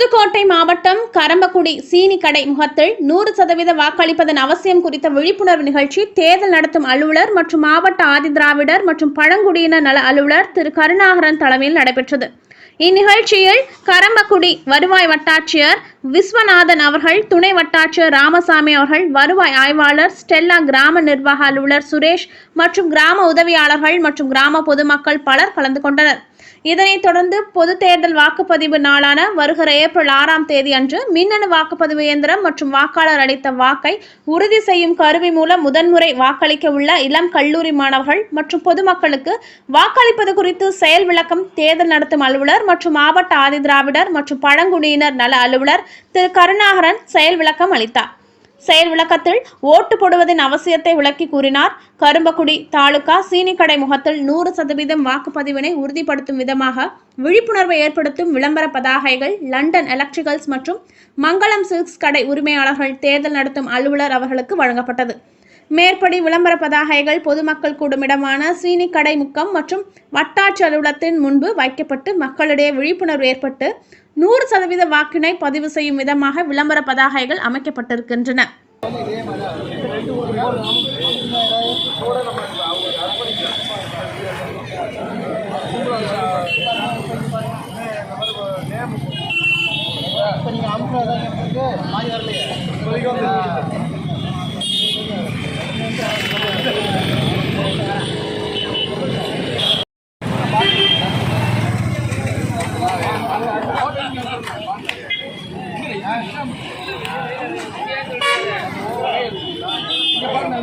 புதுக்கோட்டை மாவட்டம் கரம்பக்குடி சீனி கடை முகத்தில் நூறு சதவீத வாக்களிப்பதன் அவசியம் குறித்த விழிப்புணர்வு நிகழ்ச்சி தேர்தல் நடத்தும் அலுவலர் மற்றும் மாவட்ட ஆதிதிராவிடர் மற்றும் பழங்குடியினர் நல அலுவலர் திரு கருணாகரன் தலைமையில் நடைபெற்றது. இந்நிகழ்ச்சியில் கரம்பக்குடி வருவாய் வட்டாட்சியர் விஸ்வநாதன் அவர்கள் துணை வட்டாட்சியர் ராமசாமி அவர்கள் வருவாய் ஆய்வாளர் ஸ்டெல்லா கிராம நிர்வாக அலுவலர் சுரேஷ் மற்றும் கிராம உதவியாளர்கள் மற்றும் கிராம பொதுமக்கள் பலர் கலந்து கொண்டனர். இதனைத் தொடர்ந்து பொது தேர்தல் வாக்குப்பதிவு நாளான வருகிற ஏப்ரல் ஆறாம் தேதி அன்று மின்னணு வாக்குப்பதிவு இயந்திரம் மற்றும் வாக்காளர் அளித்த வாக்கை உறுதி செய்யும் கருவி மூலம் முதன்முறை வாக்களிக்க உள்ள இளம் கல்லூரி மாணவர்கள் மற்றும் பொதுமக்களுக்கு வாக்களிப்பது குறித்து செயல் விளக்கம் தேர்தல் நடத்தும் அலுவலர் மற்றும் மாவட்ட ஆதிதிராவிடர் மற்றும் பழங்குடியினர் நல அலுவலர் திரு கருணாகரன் செயல் விளக்கம் அளித்தார். செயல் விளக்கத்தில் ஓட்டு போடுவதின் அவசியத்தை விளக்கி கூறினார். கரும்பக்குடி தாலுகா சீனிக்கடை முகத்தில் நூறு சதவீதம் வாக்குப்பதிவினை உறுதிப்படுத்தும் விதமாக விழிப்புணர்வை ஏற்படுத்தும் விளம்பர பதாகைகள் லண்டன் எலக்ட்ரிகல்ஸ் மற்றும் மங்களம் சில்க்ஸ் கடை உரிமையாளர்கள் தேர்தல் நடத்தும் அலுவலர் அவர்களுக்கு வழங்கப்பட்டது. மேற்படி விளம்பர பதாகைகள் பொதுமக்கள் கூடுமிடமான சீனிக்கடை முக்கம் மற்றும் வட்டாட்சி அலுவலகத்தின் முன்பு வைக்கப்பட்டு மக்களிடையே விழிப்புணர்வு ஏற்பட்டு நூறு சதவீத வாக்கினை பதிவு செய்யும் விதமாக விளம்பர பதாகைகள் அமைக்கப்பட்டிருக்கின்றன. இப்போ நீங்கள் அமுக்கினதான் பாருங்க